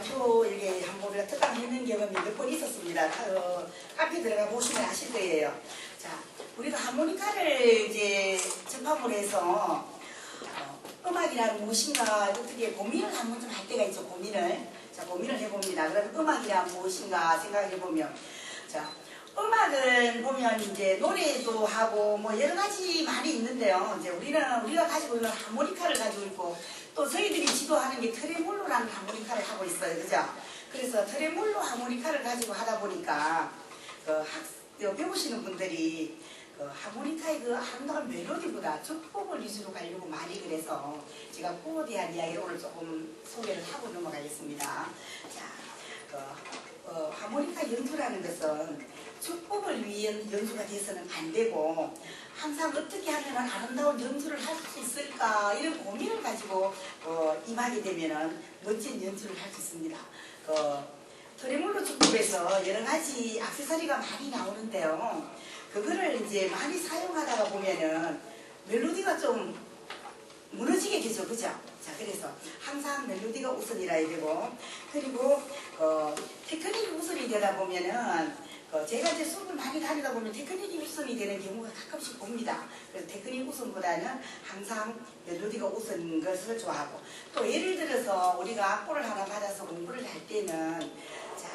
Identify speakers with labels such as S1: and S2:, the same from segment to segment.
S1: 발표 이게 한 번 우리가 특강 했는 경험이 몇 번 있었습니다. 어, 카페 들어가 보시면 아실 거예요. 자, 우리가 하모니카를 이제 접합을 해서 어, 음악이란 무엇인가 어떻게 고민을 한 번 좀 할 때가 있죠. 고민을. 자, 고민을 해봅니다. 그럼 음악이란 무엇인가 생각해보면 자, 음악은 보면 이제 노래도 하고 뭐 여러 가지 많이 있는데요. 이제 우리는 우리가 가지고 있는 하모니카를 가지고 있고 또 저희들이 지도하는 게 트레몰로라는 하모니카를 하고 있어요. 그죠? 그래서 트레몰로 하모니카를 가지고 하다 보니까 그 학, 그 배우시는 분들이 그 하모니카의 그 아름다운 멜로디보다 축복을 위주로 가려고 많이 그래서 제가 그거에 대한 이야기를 오늘 조금 소개를 하고 넘어가겠습니다. 자, 그, 어, 하모니카 연주라는 것은 축복을 위한 연주가 돼서는 안 되고 항상 어떻게 하면 아름다운 연주를 할 수 있을까 이런 고민을 가지고 어, 임하게 되면은 멋진 연주를 할 수 있습니다. 그, 트레몰로 축복에서 여러 가지 액세서리가 많이 나오는데요. 그거를 이제 많이 사용하다가 보면은 멜로디가 좀 무너지게 되죠, 그죠? 자, 그래서 항상 멜로디가 우선이라야 되고, 그리고, 어, 테크닉이 우선이 되다 보면은, 어, 제가 이제 수업을 많이 다니다 보면 테크닉이 우선이 되는 경우가 가끔씩 봅니다. 그래서 테크닉 우선보다는 항상 멜로디가 우선인 것을 좋아하고, 또 예를 들어서 우리가 악보를 하나 받아서 공부를 할 때는, 자,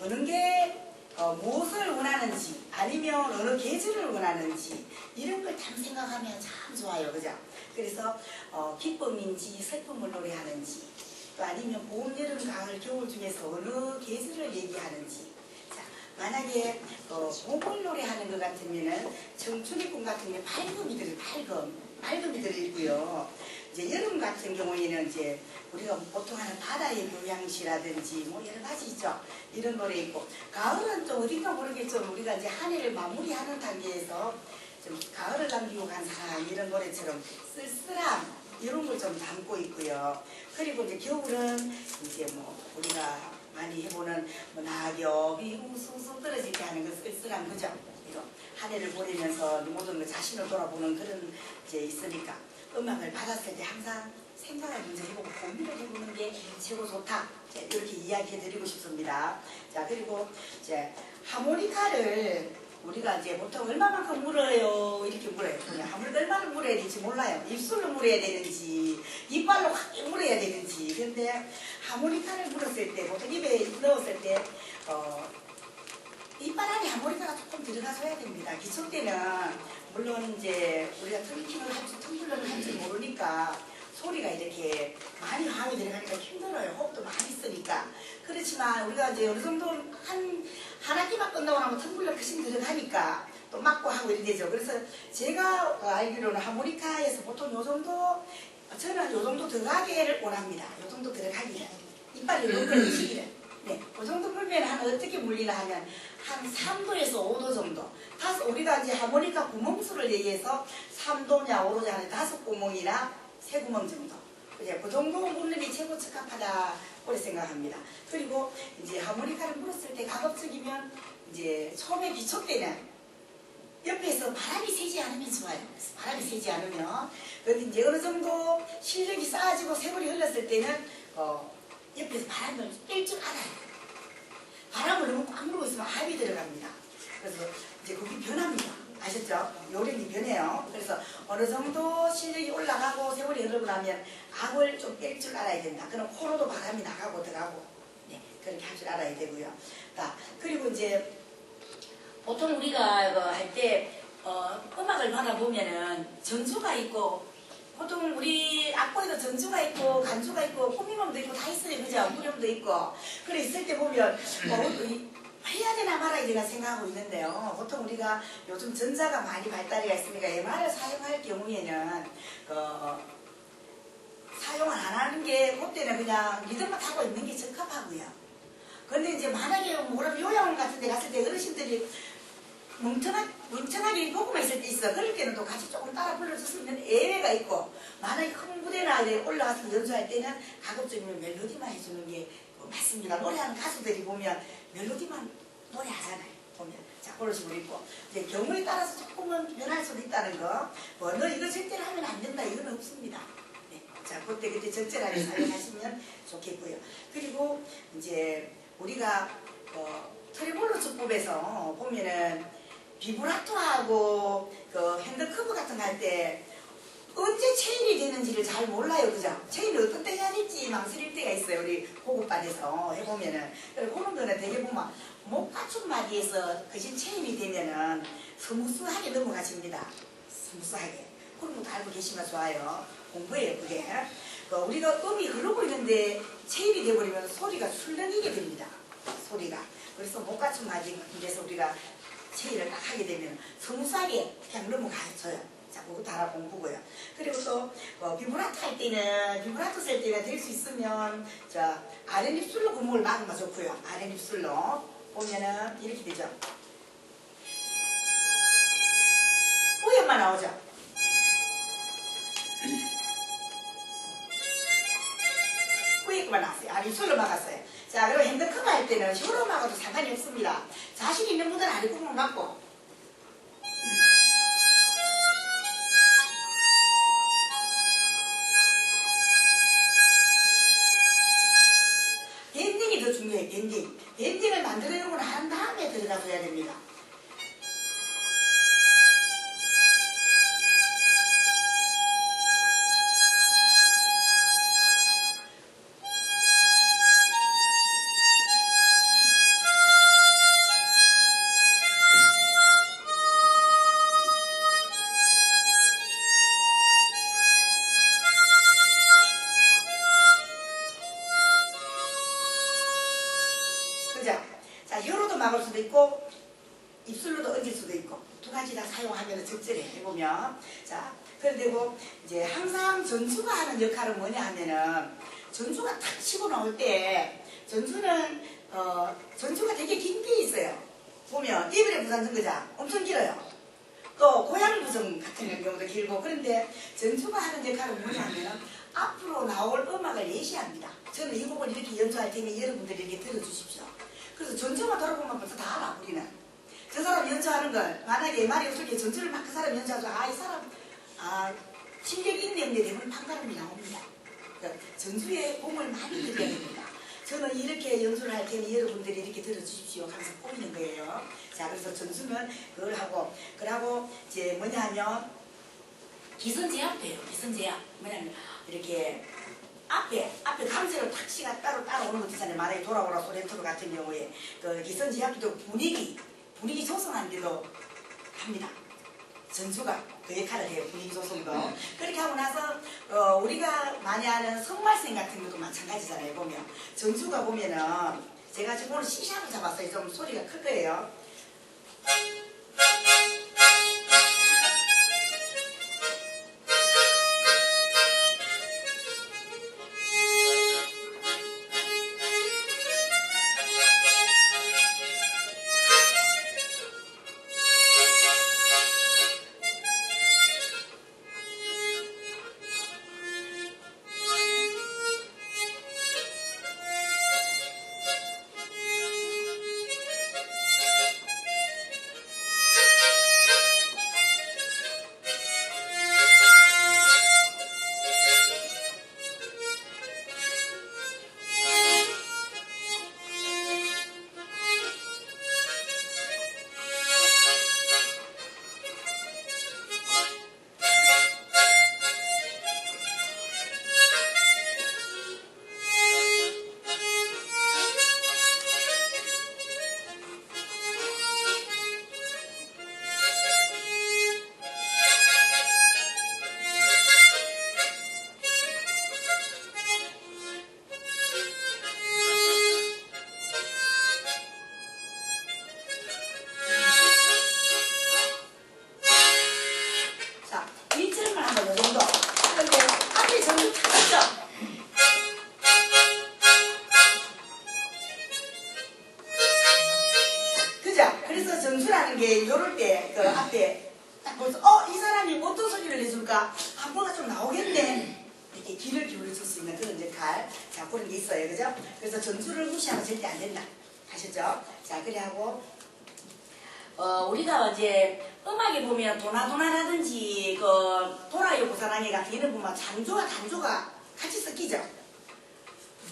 S1: 어느 게 어, 무엇을 원하는지 아니면 어느 계절을 원하는지 이런 걸 참 생각하면 참 좋아요 그죠 그래서 어, 기쁨인지 슬픔을 노래하는지 또 아니면 봄 여름 가을 겨울 중에서 어느 계절을 얘기하는지 자 만약에 어, 봄을 노래하는 것 같으면은 청춘의 꿈 같은 게 밝음이 들어 밝음 밝음이 들어있고요 이제 여름 같은 경우에는 이제 우리가 보통 하는 바다의 교양시라든지 뭐 여러 가지 있죠. 이런 노래 있고 가을은 좀 어딘가 모르겠지만 우리가 이제 한 해를 마무리하는 단계에서 좀 가을을 남기고 간 사람 이런 노래처럼 쓸쓸함 이런 걸 좀 담고 있고요. 그리고 이제 겨울은 이제 뭐 우리가 많이 해보는 뭐 낙엽이 떨어질 때 하는 그 그죠? 이런 한 해를 보내면서 모든 그 자신을 돌아보는 그런 이제 있으니까 음악을 받았을 때 항상 생각을 먼저 해보고 고민을 해보는 게 최고 좋다. 이렇게 이야기해 드리고 싶습니다. 자, 그리고 이제 하모니카를 우리가 이제 보통 얼마만큼 물어요? 이렇게 물어요. 그냥 하모니카 얼마나 물어야 될지 몰라요. 입술로 물어야 되는지, 이빨로 확 물어야 되는지. 근데 하모니카를 물었을 때, 보통 입에 넣었을 때, 어, 이빨 안에 하모니카가 조금 들어가줘야 됩니다. 기초 때는 물론 이제 우리가 트리킹을 할지 텀블러를 할지 모르니까 소리가 이렇게 많이 화음이 들어가니까 힘들어요. 호흡도 많이 쓰니까. 그렇지만 우리가 이제 어느 정도 한, 한 학기만 끝나고 나면 텀블러 크신 들어가니까 또 맞고 하고 이렇게 되죠. 그래서 제가 알기로는 하모니카에서 보통 요 정도, 저는 요 정도 들어가기를 원합니다. 요 정도 들어가기를. 이빨이 요 정도 시기를. 네, 그 정도 물면 한 어떻게 물리나 하면 한 3도에서 5도 정도. 다섯, 우리가 이제 하모니카 구멍 수를 얘기해서 3도냐 5도냐 하는 다섯 구멍이나 세 구멍 정도. 이제 그 정도 게 최고 적합하다고 생각합니다. 그리고 이제 하모니카를 물었을 때 가급적이면 이제 처음에 때는 옆에서 바람이 새지 않으면 좋아요. 바람이 새지 않으면. 그런데 이제 어느 정도 실력이 쌓아지고 세월이 흘렀을 때는 어, 옆에서 바람을 뺄줄 알아요. 바람을 너무 꽉 물고 있으면 압이 들어갑니다. 그래서 이제 그게 변합니다. 아셨죠? 요령이 변해요. 그래서 어느 정도 실력이 올라가고 세월이 흐르고 나면 압을 좀 뺄 줄 알아야 된다. 그럼 코로도 바람이 나가고 들어가고 네, 그렇게 할 줄 알아야 되고요. 자, 그리고 이제 보통 우리가 그 할때 어, 음악을 받아보면은 전주가 있고 보통 우리 악보에도 전주가 있고 간주가 있고 꾸미mom도 있고 다 있어요. 그죠? 무렴도 있고. 그래 있을 때 보면 어, 이- 해야 되나 말아야 되나 생각하고 있는데요. 보통 우리가 요즘 전자가 많이 발달이 있으니까 MR을 사용할 경우에는 그 사용을 안 하는 게 그때는 그냥 리듬만 타고 있는 게 적합하고요. 근데 이제 만약에 뭐라 요양원 같은 데 갔을 때 어르신들이 멍청하, 멍청하게 녹음만 있을 때 있어. 그럴 때는 또 같이 조금 따라 있는 예외가 있고, 만약에 큰 무대나 올라가서 연주할 때는 가급적이면 멜로디만 해주는 게 맞습니다. 노래하는 가수들이 보면 멜로디만 노래하잖아요. 보면. 자, 그런 식으로 있고. 이제 경우에 따라서 조금은 변할 수도 있다는 거. 뭐, 너 이거 절대로 하면 안 된다. 이건 없습니다. 네. 자, 그때 그때 적절하게 사용하시면 좋겠고요. 그리고 이제 우리가 어, 트리볼로 주법에서 보면은 비브라토하고 그 핸드커브 같은 거 할 때 언제 체인이 되는지를 잘 몰라요, 그죠? 체인을 어떤 때 해야 될지 망설일 때가 있어요, 우리 고급반에서 해보면은. 그런 거는 되게 보면 목 받침마디에서 그신 체인이 되면은 스무스하게 넘어가십니다. 스무스하게. 그런 것도 알고 계시면 좋아요. 공부예요, 그게. 그 우리가 음이 흐르고 있는데 체인이 돼버리면 소리가 술렁이게 됩니다. 소리가. 그래서 목 받침마디 같은 데서 우리가 체인을 딱 하게 되면 스무스하게 그냥 넘어가줘요. 자, 그것도 하나 공부고요. 그리고 또 어, 비브라토 할 때는 비브라토 쓸 때는 될수 있으면 자 아랫입술로 구멍을 막으면 좋고요. 아랫입술로 보면은 이렇게 되죠. 뿌연만 나오죠. 뿌연만 나왔어요. 아랫입술로 막았어요. 자, 그리고 핸드커버 할 때는 막아도 상관이 없습니다. 자신 있는 분들은 아랫구멍 막고 밴딩이 더 중요해요, 밴딩. 밴딩을 만들어내는 건 한 다음에 들어가줘야 됩니다. 전주는, 어, 전주가 되게 긴 게 있어요. 보면, 이불의 부산 증거장 엄청 길어요. 또, 고양 부정 같은 경우도 길고, 그런데 전주가 하는 역할은 뭐냐 하면은, 앞으로 나올 음악을 예시합니다. 저는 이 곡을 이렇게 연주할 테니 여러분들이 이렇게 들어주십시오. 그래서 전주만 돌아보면 벌써 다 알아, 우리는. 저 사람 연주하는 걸, 만약에 말이 없을 때 전주를 막 그 사람 연주하죠. 아, 이 사람, 아, 실력이 있네, 근데 대부분 판가름이 나옵니다. 그러니까 전주에 공을 많이 들여야 됩니다. 저는 이렇게 연주를 할 테니 여러분들이 이렇게 들어주십시오. 하면서 꼬이는 거예요. 자, 그래서 전주는 그걸 하고, 그러고 이제 뭐냐 하면, 기선제압돼요. 기선제압. 뭐냐면, 이렇게 앞에 앞에 강제로 택시가 따로 따로 오는 것 있잖아요. 만약에 돌아오라 소렌토로 같은 경우에 그 기선제압도 분위기 분위기 조성하는데도 합니다. 전주가 그 역할을 해요. 분위기 조성도 그렇게 하고 나서 어, 우리가 많이 하는 성말생 같은 것도 마찬가지잖아요. 보면 전주가 보면은 제가 지금 오늘 시샤를 잡았어요. 좀 소리가 클 거예요. 도나도나라든지 그 도라요 부사랑이 같은 이런 보면 장조가 단조가 같이 섞이죠.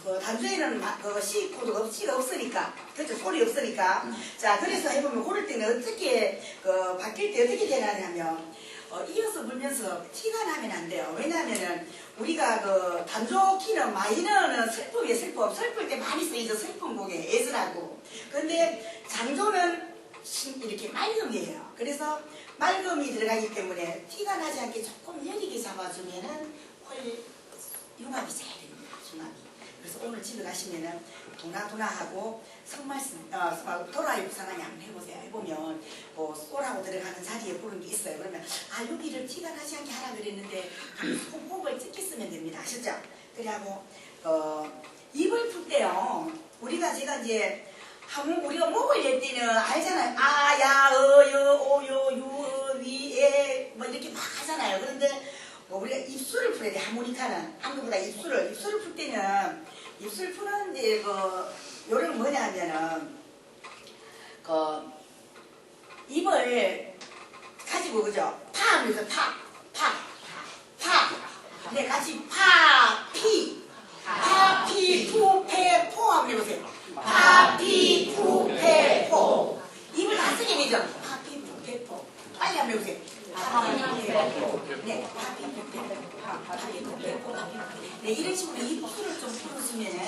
S1: 그 단조에는 마- 그 C 코드가 없, C가 없으니까 그죠? 소리 없으니까. 자 그래서 해보면 고를 때는 어떻게 그 바뀔 때 어떻게 되냐면 어, 이어서 불면서 티가 나면 안 돼요. 왜냐하면은 우리가 그 단조 키는 마이너는 슬픔이에요 슬픔 슬플 때 많이 쓰이죠 슬픈 곡에 애절하고. 근데 장조는 신- 이렇게 맑음이에요. 그래서 맑음이 들어가기 때문에 티가 나지 않게 조금 여리게 잡아주면은 훨 융합이 잘 됩니다 융합이 그래서 오늘 집에 가시면은 도나도나하고 성말씀, 어, 부산하게 한번 해보세요. 해보면 뭐 쏠하고 들어가는 자리에 부른 게 있어요. 그러면 아 여기를 티가 나지 않게 하라 그랬는데 손목을 찍게 쓰면 됩니다. 아셨죠? 그래하고 어, 입을 풀 때요. 우리가 제가 이제 한번 우리가 열 때는 알잖아요. 아, 야, 어, 여, 오, 요, 유, 어, 위, 에, 뭐 이렇게 막 하잖아요. 그런데 뭐 우리가 입술을 풀어야 돼. 하모니카는. 한국보다 입술을. 입술을 풀 때는 입술 푸는 이제 그 요령 뭐냐면은 그 입을 가지고 그죠? 파 하면서 파, 파, 파. 네, 같이 파, 피. 파, 피, 푸, 페, 포 한번 해보세요. 파, 피, 푸, 페, 포. 입을 다 쓰게 되죠? 파, 피, 푸, 페, 포. 빨리 한번 해보세요. 파, 피, 푸, 페, 포. 네, 파, 피, 푸, 페, 포. 파, 피, 푸, 페, 포. 파, 피, 푸, 페, 포. 네, 이런 식으로 입술을 좀 풀어주면은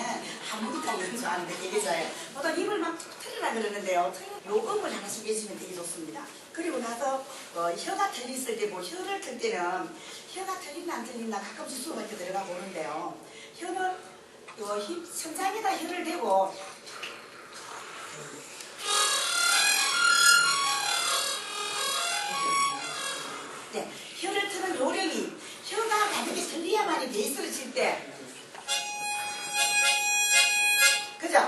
S1: 하모니카 연주하는데 되게 좋아요. 보통 입을 막 틀으라 그러는데요. 틀- 요 음을 하나씩 해주면 되게 좋습니다. 그리고 나서 어, 혀가 틀렸을 때, 뭐 혀를 틀 때는 혀가 틀린다 안 틀린다 가끔씩 수업할 때 들어가 보는데요. 혀는 요 힙, 천장에다 혀를 대고 네, 혀를 트는 요령이 혀가 가득히 틀려야만이 베이스를 칠 때 그죠?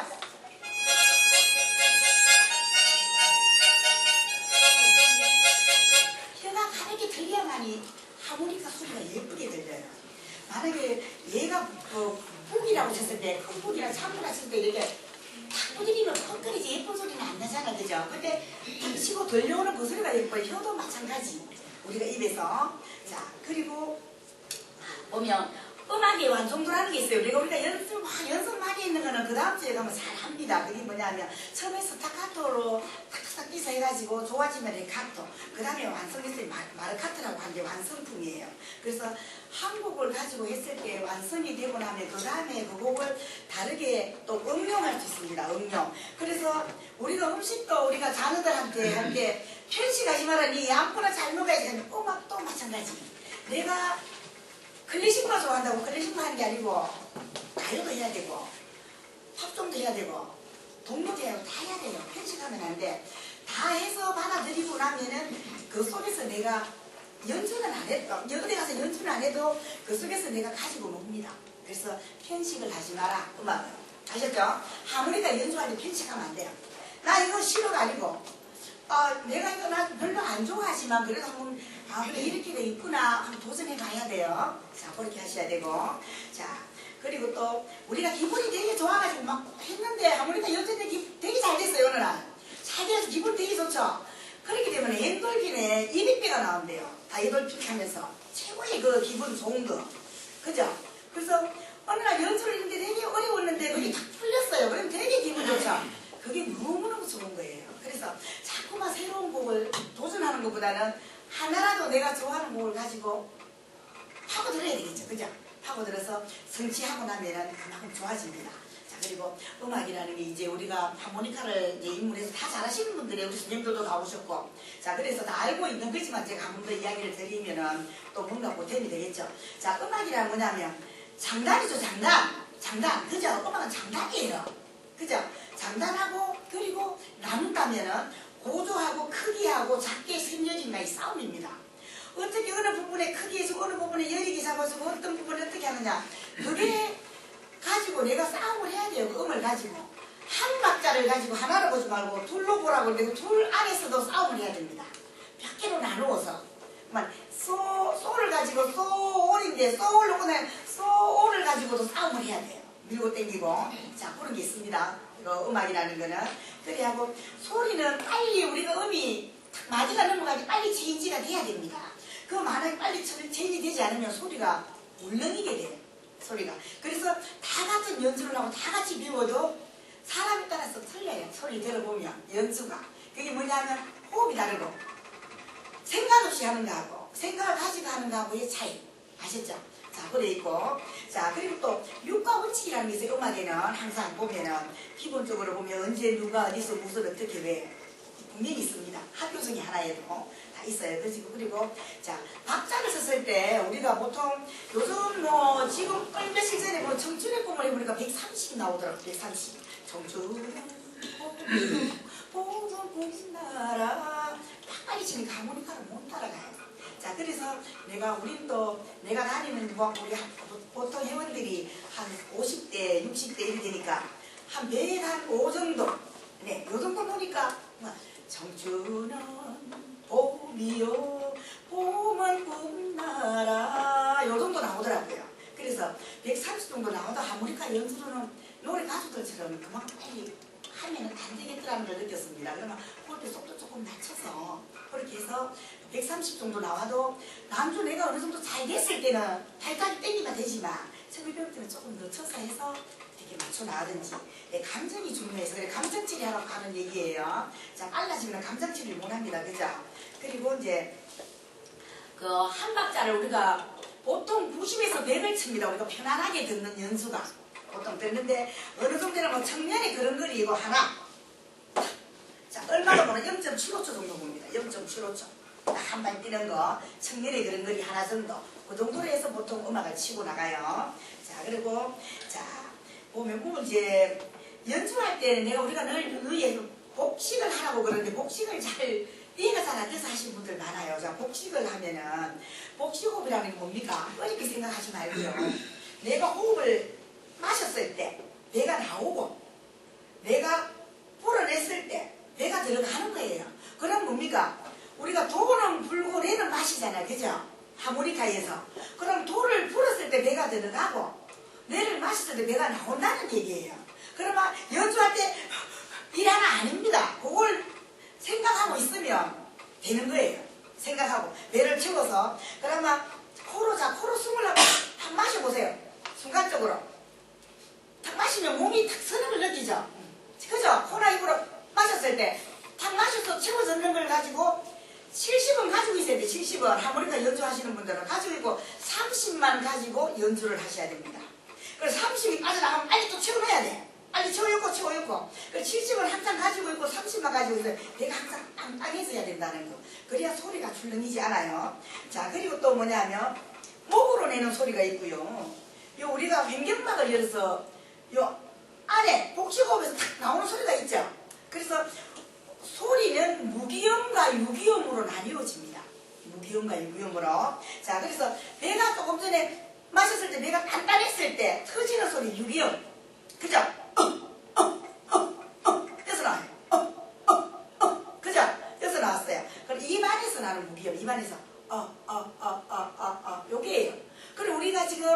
S1: 가면 잘 합니다. 그게 뭐냐면 처음에 스타카토로 탁탁탁 뛰서 해가지고 좋아지면 레카토. 그 다음에 완성했을 때 마- 마르카토라고 하는 게 완성품이에요. 그래서 한 곡을 가지고 했을 때 완성이 되고 나면 그 다음에 그 곡을 다르게 또 응용할 수 있습니다. 응용. 그래서 우리가 음식도 우리가 자녀들한테 할때 편식하지 마라. 니 아무거나 잘 먹어야지. 하면 음악도 마찬가지. 내가 클래식만 좋아한다고 클래식만 하는 게 아니고 가요도 해야 되고 팝송도 해야 되고 동요도 해야 다 해야 돼요. 편식하면 안 돼. 다 해서 받아들이고 나면은 그 속에서 내가 연주는 안 해도 어디 가서 연주는 안 해도 그 속에서 내가 가지고 놉니다. 그래서 편식을 하지 마라 음악은 아셨죠? 하모니카 연주하는데 편식하면 안 돼요. 나 이거 싫어가 아니고 아, 내가 이거 나 별로 안 좋아하지만 그래도 한번 아 이렇게 돼 있구나 한번 도전해 봐야 돼요. 자 그렇게 하셔야 되고 자 그리고 또 우리가 기분이 되게 좋아가지고 막 했는데 하모니카 기- 되게 잘 됐어요 어느 날. 잘 돼서 기분 되게 좋죠. 그렇기 때문에 엔돌핀에 이비비가 나온대요. 다이돌핀 하면서 최고의 그 기분 좋은 거. 그죠? 그래서 어느 날 연주를 했는데 되게 어려웠는데 그게 딱 풀렸어요. 그럼 되게 기분 좋죠. 그게 너무너무 좋은 거예요. 그래서 자꾸만 새로운 곡을 도전하는 것보다는 하나라도 내가 좋아하는 곡을 가지고 파고들어야 되겠죠. 그죠? 파고들어서 성취하고 나면은 그만큼 좋아집니다. 자, 그리고 음악이라는 게 이제 우리가 하모니카를 이제 입문해서 다 잘하시는 분들이 우리 선생님들도 나오셨고 자, 그래서 다 알고 있는 거지만 제가 한 번 더 이야기를 드리면은 또 뭔가 보탬이 되겠죠. 자, 음악이란 뭐냐면 장단이죠, 장단. 장단. 그죠? 음악은 장단이에요. 그죠? 장단하고 그리고 나눈다면은 고조하고 크기하고 작게 생겨진다 이 싸움입니다. 어떻게 어느 부분에 크기에서 어느 부분에 여리게 잡아서 어떤 부분을 어떻게 하느냐. 그게 가지고 내가 싸움을 해야 돼요 그 음을 가지고. 한 박자를 가지고 하나로 보지 말고 둘로 보라고 그러는데 둘 안에서도 싸움을 해야 됩니다. 몇 개로 나누어서. 막 소, 소를 가지고 소올인데 소올로 그냥 소올을 가지고도 싸움을 해야 돼요. 밀고 땡기고. 자 그런 게 있습니다. 이거 음악이라는 거는. 그래하고 소리는 빨리 우리가 음이 마디가 넘어가지 빨리 체인지가 돼야 됩니다 그 만약에 빨리 체인지 되지 않으면 소리가 울렁이게 돼요 소리가. 그래서 다 같은 연주를 하고 다 같이 배워도 사람에 따라서 틀려요. 소리 들어보면 연주가. 그게 뭐냐면 호흡이 다르고 생각 없이 하는 거하고 생각을 가지고 하는 거하고의 차이 아셨죠? 자 그래 있고 자 그리고 또 육과 원칙이라는 게 있어요 음악에는 항상 보면은 기본적으로 보면 언제 누가 어디서 무슨 어떻게 왜 분명히 있습니다 학교 중에 하나에도 다 있어요. 그리고 그리고 자 박자를 썼을 때 우리가 보통 요즘 뭐 지금 며칠 전에 뭐 청춘의 꿈을 해보니까 130이 나오더라고 130 청춘 보던 꿈나라. 빨리 치니까 하모니카를 못 따라가요. 자 그래서 내가 우린 또 내가 다니는 뭐 우리 한- 보통 회원들이 한 50대 60대 이렇게 되니까 한105 정도. 네 요 정도 보니까 뭐 청춘은 봄이요 봄은 꿈나라 요 정도 나오더라고요. 그래서 130 정도 나오다 하모니카 연주로는 노래 가수들처럼 그만큼 하면은 안 되겠더라는 걸 느꼈습니다. 그러면 그때 속도 조금 낮춰서 그렇게 해서 130 정도 나와도 남주 내가 어느 정도 잘 됐을 때는 발까지 땡기면 되지만 처음에 배울 때는 조금 늦춰서 해서 이렇게 맞춰 나가든지 네, 감정이 중요해서 그래 감정 처리하러 가는 얘기예요. 자 빨라지면 감정 처리를 못합니다. 그죠? 그리고 이제 그 한 박자를 우리가 보통 90에서 100을 칩니다. 우리가 편안하게 듣는 연수가 보통 듣는데 어느 정도는 뭐 청년의 그런 거리고 하나 자 얼마나 보면 0.75초 정도 봅니다. 0.75초 한발 뛰는 거 청년의 그런 거리 하나 정도 그 정도로 해서 보통 음악을 치고 나가요. 자 그리고 자 보면 뭐 이제 연주할 때는 내가 우리가 늘 의에 복식을 하라고 그러는데 복식을 잘 이해가 잘 안 돼서 하시는 분들 많아요. 자 복식을 하면은 복식호흡이라는 게 뭡니까? 어렵게 생각하지 말고요. 내가 호흡을 마셨을 때 배가 나오고 내가 불어냈을 때 배가 들어가는 거예요. 그럼 뭡니까? 우리가 도는 불고 내는 마시잖아요. 그죠? 하모니카에서. 그럼 도를 불었을 때 배가 들어가고 뇌를 때 배가 나온다는 얘기예요. 그러면 연주할 때 일 하나 아닙니다. 그걸 생각하고 있으면 되는 거예요. 생각하고 배를 채워서 그러면 코로 자 코로 숨을 한번 탁 마셔보세요. 순간적으로 탁 마시면 몸이 탁 서는 걸 느끼죠. 그죠? 코나 입으로 마셨을 때 탁 마셔서 채워졌는 걸 가지고 70원 가지고 있어야 돼. 70원 하모니카 연주하시는 분들은 가지고 있고 30만 가지고 연주를 하셔야 됩니다. 그래서 30이 빠져나가면 빨리 또 채워놔야 돼. 빨리 채워놓고 채워놓고 그래서 70을 항상 가지고 있고 30만 가지고 있어요. 내가 항상 땅땅해져야 된다는 거. 그래야 소리가 출렁이지 않아요. 자 그리고 또 뭐냐면 목으로 내는 소리가 있고요. 요 우리가 횡격막을 열어서 요 안에 복식호흡에서 탁 나오는 소리가 있죠. 그래서 소리는 무기음과 유기음으로 나뉘어집니다. 무기음과 유기음으로. 자, 그래서 배가 조금 전에 마셨을 때 배가 단단했을 때 터지는 소리 유기음. 그죠? 어, 어, 어, 어. 여기서 나와요. 그죠? 여기서 나왔어요. 그럼 입안에서 나는 무기음. 입안에서 어, 어, 어, 어, 어, 어. 요게예요. 그리고 우리가 지금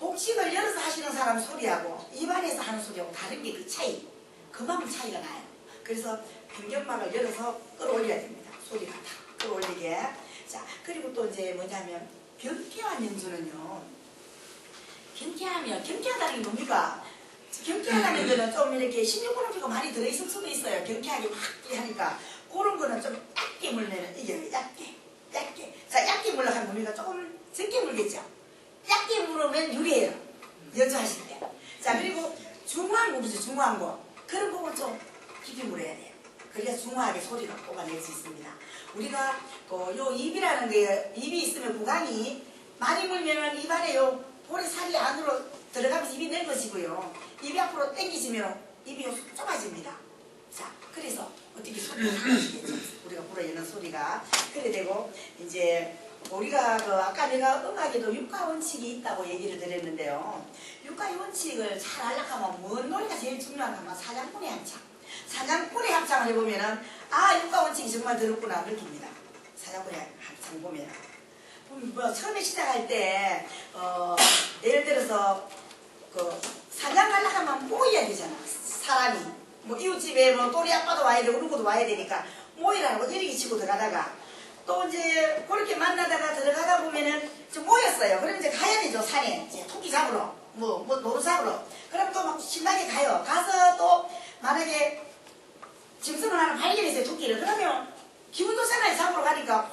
S1: 복식을 열어서 하시는 사람 소리하고 입안에서 하는 소리하고 다른 게 그 차이. 그만큼 차이가 나요. 그래서 변경막을 열어서 끌어올려야 됩니다. 소리가 탁 끌어올리게. 자, 그리고 또 이제 뭐냐면 경쾌한 연주는요. 경쾌하면 경쾌하다는 게 뭡니까? 경쾌하다는 거는 좀 이렇게 16분음표가 많이 들어있을 수도 있어요. 경쾌하게 확 하니까 그런 거는 좀 얇게 물면 이게 얇게 얇게 자 얇게 물러가면 뭡니까? 조금 적게 물겠죠. 얇게 물으면 유리해요. 연주하실 때. 자 그리고 중화한 곡이죠. 중화한 곡. 그런 곡은 좀 깊이 물어야 돼요. 그래야 중화하게 소리가 뽑아낼 수 있습니다. 우리가 그 요 입이라는 게 입이 있으면 구강이 많이 물면은 입안에 요 볼의 살이 안으로 들어가면서 입이 넓어지고요. 입이 앞으로 당기지면 입이 요 좁아집니다. 자, 그래서 어떻게 소리가 나시겠죠? 우리가 불어내는 소리가 그래 되고 이제 우리가 그 아까 내가 음악에도 육가 원칙이 있다고 얘기를 드렸는데요. 육가 원칙을 잘 알려하면 뭔 노래가 제일 중요한가 하면 사장꾼의 합창. 사장꾼의 합창을 해보면은 아 육가 원칙이 정말 들었구나 느낍니다. 사장꾼의 합창 보면. 음, 뭐 처음에 시작할 때 어, 예를 들어서 그 사냥 가려고 하면 모여야 되잖아. 사람이. 뭐 이웃집에 뭐 또리 아빠도 와야 되고 누구도 와야 되니까 모이라고 이렇게 치고 들어가다가 또 이제 그렇게 만나다가 들어가다 보면은 좀 모였어요. 그럼 이제 가야 되죠 산에 이제 토끼 잡으러 뭐, 뭐 노루 잡으러. 그럼 또 막 신나게 가요. 가서 또 만약에 짐승을 하나 발견했어요, 토끼를. 그러면 기분 좋잖아요, 잡으러 가니까 확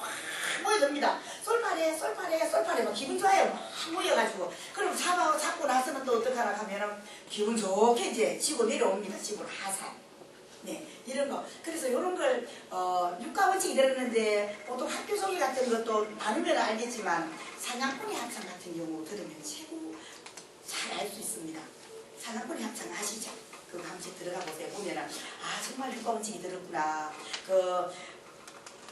S1: 모여듭니다. 쏠파래, 쏠파래, 쏠파래. 막 기분 좋아요. 막 모여가지고. 그럼 잡아, 잡고 나서는 또 어떡하나 하면은 기분 좋게 이제 지고 내려옵니다. 집으로 하산. 네, 이런 거. 그래서 이런 걸, 어, 육가 원칙이 들었는데, 보통 학교 소개 같은 것도 많으면 알겠지만, 사냥꾼의 합창 같은 경우 들으면 최고 잘 알 수 있습니다. 사냥꾼의 합창 아시죠? 한 번씩 들어가 보세요. 보면은, 아, 정말 육가 원칙이 들었구나. 그,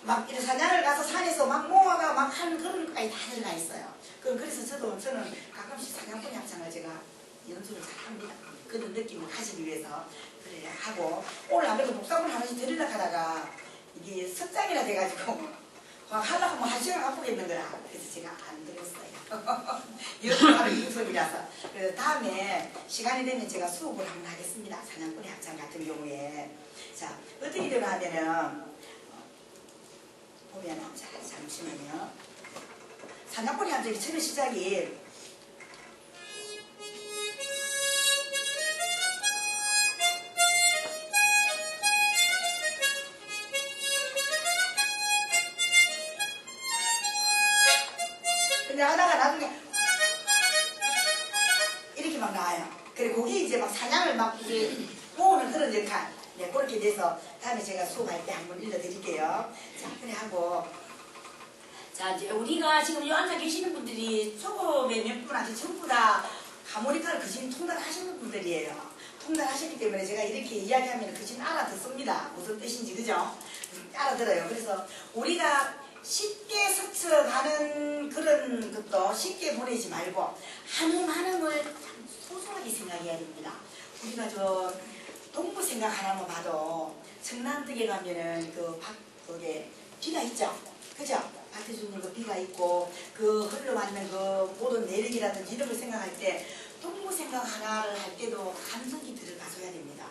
S1: 막 이렇게 사냥을 가서 산에서 막 모아가 막 하는 그런 것까지 다 들어가 있어요. 그, 그래서 저도, 저는 가끔씩 사냥꾼의 합창을 제가 연주를 잘 합니다. 그런 느낌을 가지기 위해서. 그래 하고 오늘 안 그래도 목사분 하나씩 드리려고 하다가 이게 석장이라 돼가지고 막 하려고 하면 한 시간 아프겠는 거라 그래서 제가 안 들었어요 연습하는 인성이라서 그래서 다음에 시간이 되면 제가 수업을 한번 하겠습니다 사냥꾼의 학장 같은 경우에 자 어떻게 되나 하면은 어, 보면은 자 잠시만요 사냥꾼의 학장이 처음 시작이 근데 하다가 나중에 이렇게 막 나와요. 그래 거기 이제 막 사냥을 막 이제 모으는 그런 역할. 네, 그렇게 돼서 다음에 제가 수업할 때 한번 읽어드릴게요. 자, 그래 하고 자 이제 우리가 지금 여 앉아 계시는 분들이 초급의 몇 분한테 전부 다 하모니카를 그진 통달하시는 분들이에요. 통달하시기 때문에 제가 이렇게 이야기하면 그진 알아듣습니다. 무슨 뜻인지 그죠? 음, 알아들어요. 그래서 우리가 쉽게 스쳐가는 그런 것도 쉽게 보내지 말고 한음 한음을 참 소중하게 생각해야 됩니다. 우리가 저 동부 생각 하나만 봐도 청남득에 가면은 그 박, 그게 비가 있죠? 그죠? 박태준님 그 비가 있고 그 흘러왔는 그 모든 내력이라든지 이런 걸 생각할 때 동부 생각 하나를 할 때도 감성이 들어가줘야 됩니다.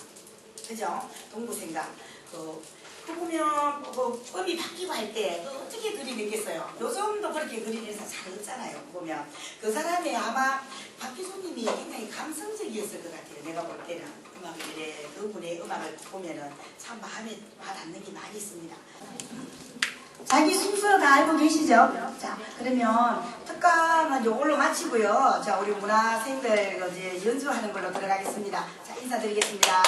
S1: 그죠? 동부 생각. 그, 그 보면 그 음이 바뀌고 할때그 어떻게 그리겠어요? 요즘도 그렇게 그리면서 잘 없잖아요. 보면 그 사람이 아마 박희수님이 굉장히 감성적이었을 것 같아요. 내가 볼 때는 음악을 이래 그분의 음악을 보면은 참 마음에 와닿는 게 많이 있습니다. 자기 순서 다 알고 계시죠? 자, 그러면 특강은 이걸로 마치고요. 자, 우리 문화생들 이제 연주하는 걸로 들어가겠습니다. 자, 인사드리겠습니다.